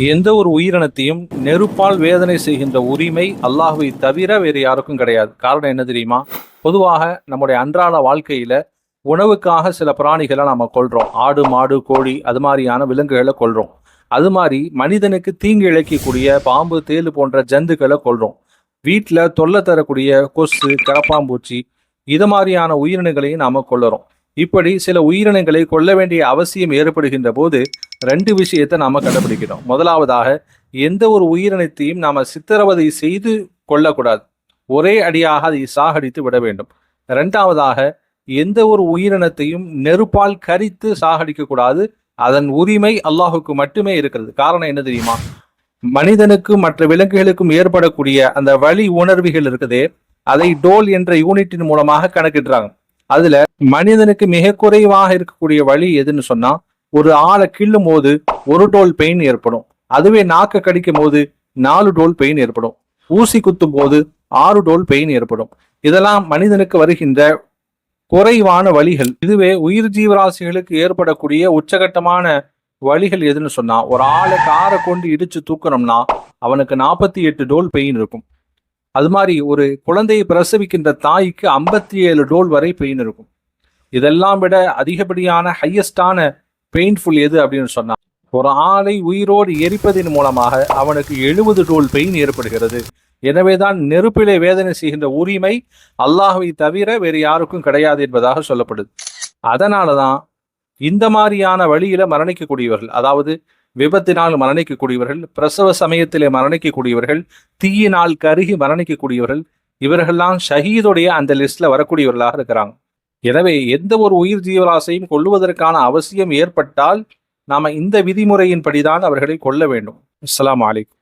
எந்த ஒரு உயிரினத்தையும் நெருப்பால் வேதனை செய்கின்ற உரிமை அல்லாஹுவை தவிர வேறு யாருக்கும் கிடையாது. காரணம் என்ன தெரியுமா? பொதுவாக நம்முடைய அன்றாட வாழ்க்கையில உணவுக்காக சில பிராணிகளை நம்ம கொள்றோம் ஆடு மாடு கோழி அது மாதிரியான விலங்குகளை கொள்றோம் அது மாதிரி மனிதனுக்கு தீங்கு இழைக்கக்கூடிய பாம்பு தேளு போன்ற ஜந்துக்களை கொள்றோம் வீட்டில் தொல்லை தரக்கூடிய கொசு கரப்பாம்பூச்சி இது மாதிரியான உயிரினங்களையும் நாம கொள்ளுறோம் இப்படி சில உயிரினங்களை கொல்ல வேண்டிய அவசியம் ஏற்படுகின்ற போது ரெண்டு விஷயத்தை நாம கண்டுபிடிக்கிறோம் முதலாவதாக எந்த ஒரு உயிரினத்தையும் நாம சித்திரவதை செய்து கொள்ளக்கூடாது. ஒரே அடியாக அதை சாகடித்து விட வேண்டும். இரண்டாவதாக எந்த ஒரு உயிரினத்தையும் நெருப்பால் கரித்து சாகடிக்க கூடாது. அதன் உரிமை அல்லாஹுக்கு மட்டுமே இருக்கிறது. காரணம் என்ன தெரியுமா? மனிதனுக்கும் மற்ற விலங்குகளுக்கும் ஏற்படக்கூடிய அந்த வழி உணர்வுகள் இருக்குதே அதை டோல் என்ற யூனிட்டின் மூலமாக கணக்கிடுறாங்க. அதுல மனிதனுக்கு மிக குறைவாக இருக்கக்கூடிய வழி எதுன்னு சொன்னா ஒரு ஆளை கிள்ளும் போது ஒரு டோல் பெயின் ஏற்படும். அதுவே நாக்க கடிக்கும் போது நாலு டோல் பெயின் ஏற்படும். ஊசி குத்தும் போது ஆறு டோல் பெயின் ஏற்படும். இதெல்லாம் மனிதனுக்கு வருகின்ற குறைவான வழிகள். இதுவே உயிர் ஜீவராசிகளுக்கு ஏற்படக்கூடிய உச்சகட்டமான வழிகள் எதுன்னு சொன்னா ஒரு ஆளை காரை கொண்டு இடிச்சு தூக்கணும்னா அவனுக்கு நாற்பத்தி எட்டு டோல் பெயின் இருக்கும். அது மாதிரி ஒரு குழந்தையை பிரசவிக்கின்ற தாய்க்கு ஐம்பத்தி ஏழு டோல் வரை பெயின் இருக்கும். இதெல்லாம் விட அதிகப்படியான ஹையஸ்டான பெயின்ஃபுல் எது அப்படின்னு சொன்னான் ஒரு ஆளை உயிரோடு எரிப்பதன் மூலமாக அவனுக்கு எழுபது டோல் பெயின் ஏற்படுகிறது. எனவேதான் நெருப்பிலே வேதனை செய்கின்ற உரிமை அல்லாஹை தவிர வேறு யாருக்கும் கிடையாது என்பதாக சொல்லப்படுது. அதனாலதான் இந்த மாதிரியான வழியில மரணிக்கக்கூடியவர்கள் அதாவது விபத்தினால் மரணிக்கக்கூடியவர்கள் பிரசவ சமயத்திலே மரணிக்கக்கூடியவர்கள் தீயினால் கருகி மரணிக்கக்கூடியவர்கள் இவர்கள்லாம் ஷஹீதுடைய அந்த லிஸ்ட்ல வரக்கூடியவர்களாக இருக்கிறாங்க. எனவே எந்த ஒரு உயிர் ஜீவராசையும் கொள்ளுவதற்கான அவசியம் ஏற்பட்டால் நாம இந்த விதிமுறையின்படிதான் அவர்களை கொல்ல வேண்டும். அஸ்லாம் அலைக்கும்.